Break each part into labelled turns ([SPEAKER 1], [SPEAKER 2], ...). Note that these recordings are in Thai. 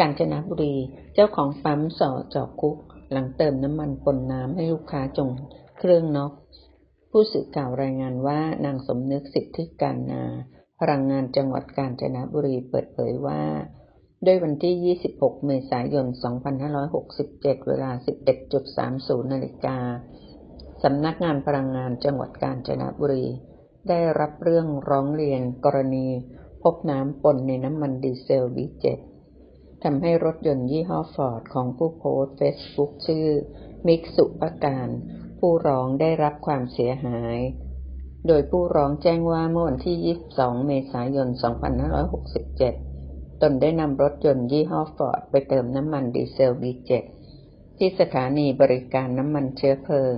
[SPEAKER 1] กาญจนบุรี เจ้าของปั๊มสอจอกคุก หลังเติมน้ำมันปนน้ำให้ลูกค้าจงเครื่องน็อก ผู้สื่อข่าวรายงานว่านางสมนึกสิทธิการนา พลังงานจังหวัดกาญจนบุรีเปิดเผยว่า ด้วยวันที่ 26 เมษายน 2567 เวลา 11.30 นาฬิกาสำนักงานพลังงานจังหวัดกาญจนบุรี ได้รับเรื่องร้องเรียนกรณี พบน้ำปนในน้ำมันดีเซล B7 ทำให้รถยนต์ยี่ห้อฟอร์ดของผู้โพสต์เฟซบุ๊กชื่อ มิกสุปการ ผู้ร้องได้รับความเสียหาย โดยผู้ร้องแจ้งว่าเมื่อวันที่ 22 เมษายน 2567 ตนได้นำรถยนต์ยี่ห้อฟอร์ดไปเติมน้ำมันดีเซล B7 ที่สถานีบริการน้ำมันเชื้อเพลิง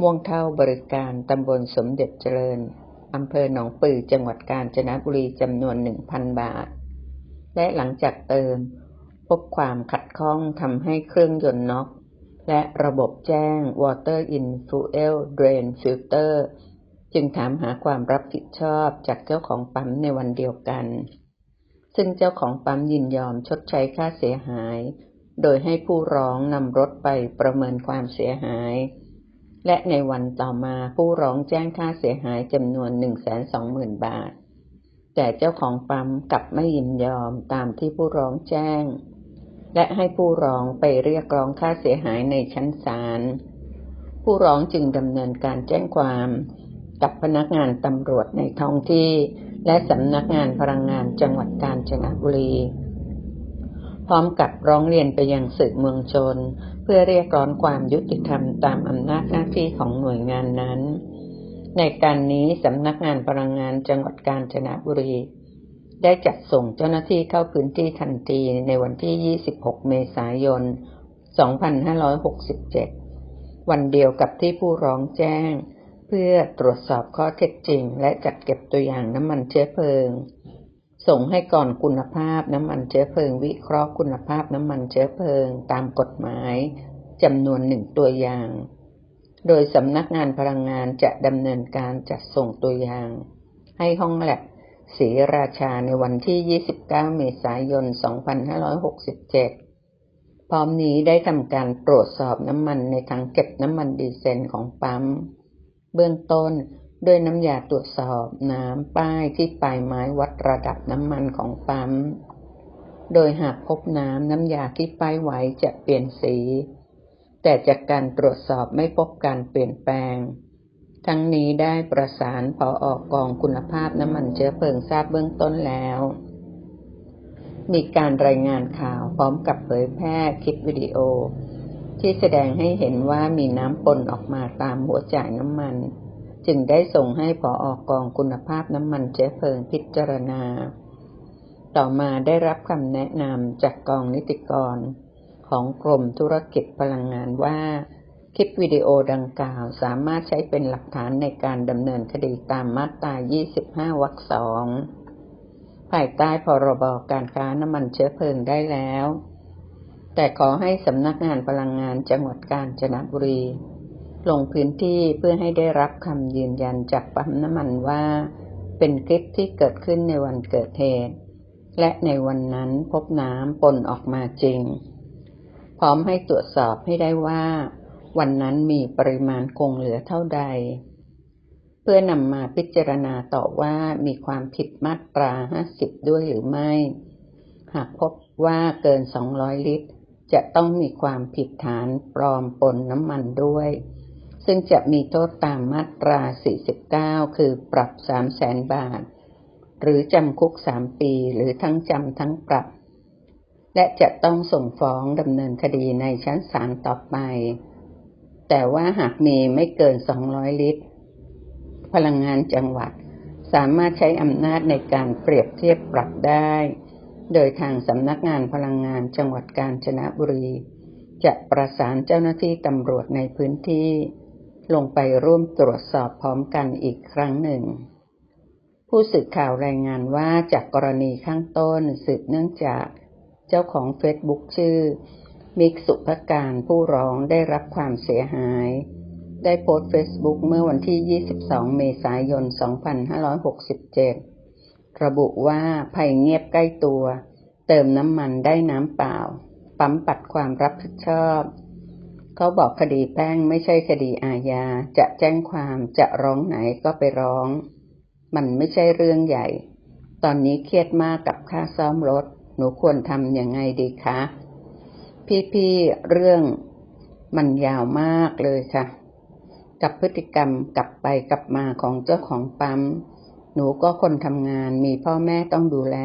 [SPEAKER 1] ม่วงเท่าบริการตำบลสมเด็จเจริญอำเภอหนองปือจังหวัดกาญจนบุรีจำนวน 1,000 บาท และหลังจากเติม พบความขัดข้องทำให้เครื่องยนต์น็อก และระบบแจ้ง Water in Fuel Drain Filter จึงถามหาความรับผิดชอบจากเจ้าของปั๊มในวันเดียวกัน ซึ่งเจ้าของปั๊มยินยอมชดใช้ค่าเสียหาย โดยให้ผู้ร้องนำรถไปประเมินความเสียหาย และในวันต่อมาผู้ร้องแจ้งค่าเสียหายจำนวน 120,000 บาท แต่เจ้าของปั๊มกลับไม่ยินยอมตามที่ผู้ร้องแจ้ง และให้ผู้ร้องไปเรียกร้องค่าเสียหายในชั้นศาล ผู้ร้องจึงดำเนินการแจ้งความกับพนักงานตำรวจในท้องที่ และสำนักงานพลังงานจังหวัดกาญจนบุรี พร้อมกับร้องเรียนไปยังสื่อเมืองชน เพื่อเรียกร้องความยุติธรรมตามอำนาจหน้าที่ของหน่วยงานนั้น ในการนี้สำนักงานพลังงานจังหวัดกาญจนบุรี ได้จัดส่งเจ้าหน้าที่เข้าพื้นที่ทันทีในวันที่ 26 เมษายน 2567 วันเดียวกับที่ผู้ร้องแจ้ง เพื่อตรวจสอบข้อเท็จจริง และจัดเก็บตัวอย่างน้ำมันเชื้อเพลิง ส่งให้ก่อนคุณภาพน้ำมันเชื้อเพลิง วิเคราะห์คุณภาพน้ำมันเชื้อเพลิง ตามกฎหมายจำนวนหนึ่งตัวอย่าง โดยสำนักงานพลังงานจะดำเนินการจัดส่งตัวอย่าง ให้ห้องแลบ ศรีราชาในวันที่ 29 เมษายน 2567 พร้อมนี้ได้ทำการตรวจสอบน้ำมันในถังเก็บน้ำมันดีเซลของปั๊ม เบื้องต้นด้วยน้ำยาตรวจสอบน้ำป้ายที่ปลายไม้วัดระดับน้ำมันของปั๊ม โดยหากพบน้ำน้ำยาที่ป้ายไว้จะเปลี่ยนสี แต่จากการตรวจสอบไม่พบการเปลี่ยนแปลง ทั้งนี้ได้ประสานพอออกกองคุณภาพน้ำมันเชื้อเพลิงทราบเบื้องต้นแล้ว มีการรายงานข่าวพร้อมกับเผยแพร่คลิปวิดีโอ ที่แสดงให้เห็นว่ามีน้ำปนออกมาตามหัวจ่ายน้ำมัน จึงได้ส่งให้พอออกกองคุณภาพน้ำมันเชื้อเพลิงพิจารณา ต่อมาได้รับคำแนะนำจากกองนิติกร ของกรมธุรกิจพลังงานว่า คลิปวิดีโอดังกล่าวสามารถใช้เป็นหลักฐานในการดำเนินคดีตามมาตรา 25 วรรคสองภายใต้พรบการค้าน้ำมันเชื้อเพลิงได้แล้ว แต่ขอให้สำนักงานพลังงานจังหวัดกาญจนบุรี ลงพื้นที่เพื่อให้ได้รับคำยืนยันจากปั๊มน้ำมันว่า เป็นคลิปที่เกิดขึ้นในวันเกิดเหตุ และในวันนั้นพบน้ำปนออกมาจริง พร้อมให้ตรวจสอบให้ได้ว่า วันนั้นมีปริมาณคงเหลือเท่าใด เพื่อนำมาพิจารณาต่อว่ามีความผิดมาตรา50ด้วยหรือไม่ หากพบว่าเกิน200ลิตร จะต้องมีความผิดฐานปลอมปนน้ำมันด้วย ซึ่งจะมีโทษตามมาตรา 49 คือปรับ 3 0 0แสนบาท หรือจำคุก 3 ปีหรือทั้งจำทั้งปรับและจะต้องส่งฟ้องดำเนินคดีในชั้นศาลต่อไป แต่ว่าหากมีไม่เกิน 200 ลิตร พลังงานจังหวัด สามารถใช้อำนาจในการเปรียบเทียบปรับได้ โดยทางสำนักงานพลังงานจังหวัดกาญจนบุรี จะประสานเจ้าหน้าที่ตำรวจในพื้นที่ ลงไปร่วมตรวจสอบพร้อมกันอีกครั้งหนึ่ง ผู้สื่อข่าวรายงานว่าจากกรณีข้างต้นสืบเนื่องจาก เจ้าของเฟซบุ๊กชื่อ มิกสุภการผู้ร้องได้รับความเสียหาย ได้โพสต์เฟซบุ๊กเมื่อวันที่ 22 เมษายน 2567 ระบุว่าภัยเงียบใกล้ตัว เติมน้ำมันได้น้ำเปล่า ปั๊มปัดความรับผิดชอบ เขาบอกคดีแป้งไม่ใช่คดีอาญา จะแจ้งความจะร้องไหนก็ไปร้อง มันไม่ใช่เรื่องใหญ่ ตอนนี้เครียดมากกับค่าซ่อมรถ หนูควรทำยังไงดีคะ พี่ๆเรื่องมันยาวมากเลยค่ะ กับพฤติกรรมกลับไปกลับมาของเจ้าของปั๊ม หนูก็คนทำงานมีพ่อแม่ต้องดูแล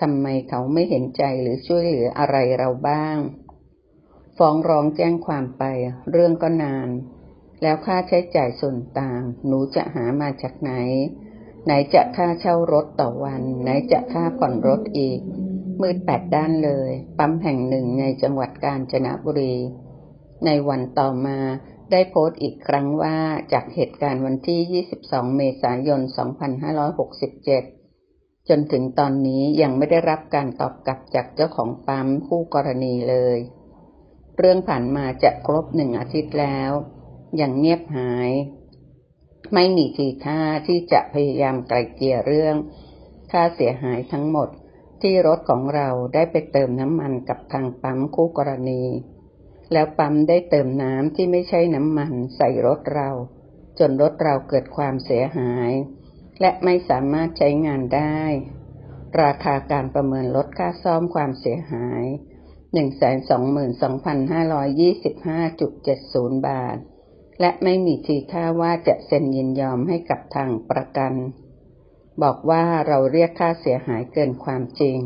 [SPEAKER 1] ทำไมเขาไม่เห็นใจหรือช่วยเหลืออะไรเราบ้าง ฟ้องร้องแจ้งความไป เรื่องก็นาน แล้วค่าใช้จ่ายส่วนต่าง หนูจะหามาจากไหน ไหนจะค่าเช่ารถต่อวัน ไหนจะค่าผ่อนรถอีก มืดแปดด้านเลย ปั๊มแห่งหนึ่งในจังหวัดกาญจนบุรี ในวันต่อมาได้โพสต์อีกครั้งว่าจากเหตุการณ์วันที่ 22 เมษายน 2567 จนถึงตอนนี้ยังไม่ได้รับการตอบกลับจากเจ้าของปั๊มคู่กรณีเลย เรื่องผ่านมาจะครบหนึ่งอาทิตย์แล้ว ยังเงียบหาย ไม่มีทีท่าที่จะพยายามไกลเกลี่ยเรื่อง ค่าเสียหายทั้งหมด ที่รถของเราได้ไปเติมน้ำมันกับทางปั๊มคู่กรณี แล้วปั๊มได้เติมน้ำที่ไม่ใช่น้ำมันใส่รถเรา จนรถเราเกิดความเสียหาย และไม่สามารถใช้งานได้ ราคาการประเมินลดค่าซ่อมความเสียหาย122,525.70 บาท และไม่มีทีท่าว่าจะเซ็นยินยอมให้กับทางประกัน บอกว่าเราเรียกค่าเสียหายเกินความจริง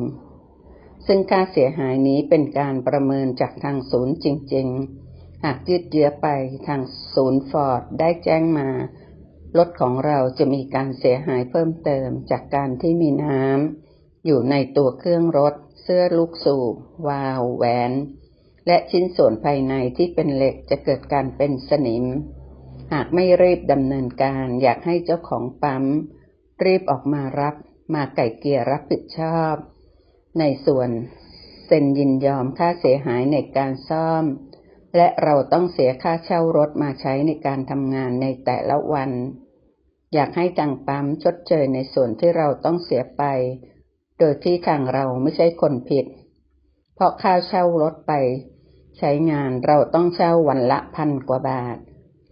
[SPEAKER 1] ซึ่งค่าเสียหายนี้เป็นการประเมินจากทางศูนย์จริง ๆ หากยืดเยื้อไปทางศูนย์ฟอร์ดได้แจ้งมารถของเราจะมีการเสียหายเพิ่มเติมจากการที่มีน้ำอยู่ในตัวเครื่องรถ เสื้อลูกสูบวาล์วแหวน และชิ้นส่วนภายในที่เป็นเหล็กจะเกิดการเป็นสนิม หากไม่รีบดำเนินการอยากให้เจ้าของปั๊ม รีบออกมารับมาไก่เกียรับผิดชอบ ในส่วนเซ็นยินยอมค่าเสียหายในการซ่อม และเราต้องเสียค่าเช่ารถมาใช้ในการทำงานในแต่ละวัน อยากให้ทางปั๊มชดเชยในส่วนที่เราต้องเสียไป โดยที่ทางเราไม่ใช่คนผิด เพราะค่าเช่ารถไป ใช้งานเราต้องเช่าวันละพันกว่าบาท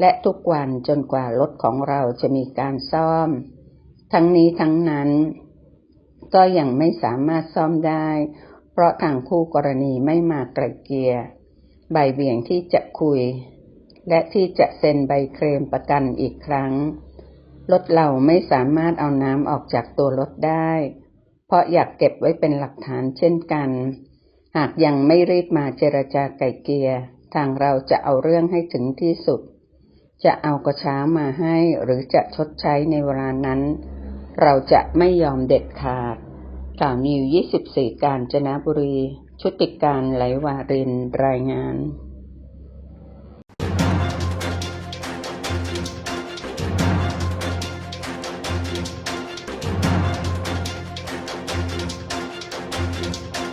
[SPEAKER 1] และทุกวันจนกว่ารถของเราจะมีการซ่อม ทั้งนี้ทั้งนั้น ก็ยังไม่สามารถซ่อมได้ เพราะทางคู่กรณีไม่มาไกลเกลี่ยใบเบี่ยงที่จะคุย และที่จะเซ็นใบเคลมประกันอีกครั้ง รถเราไม่สามารถเอาน้ำออกจากตัวรถได้ เพราะอยากเก็บไว้เป็นหลักฐานเช่นกัน หากยังไม่รีบมาเจรจาไก่เกลียทางเราจะเอาเรื่องให้ถึงที่สุด จะเอากระช้ามาให้หรือจะชดใช้ในเวลานั้น เราจะไม่ยอมเด็ดขาดข่าวนิว 24 การจนบุรี ชุติการไหลวารินรายงาน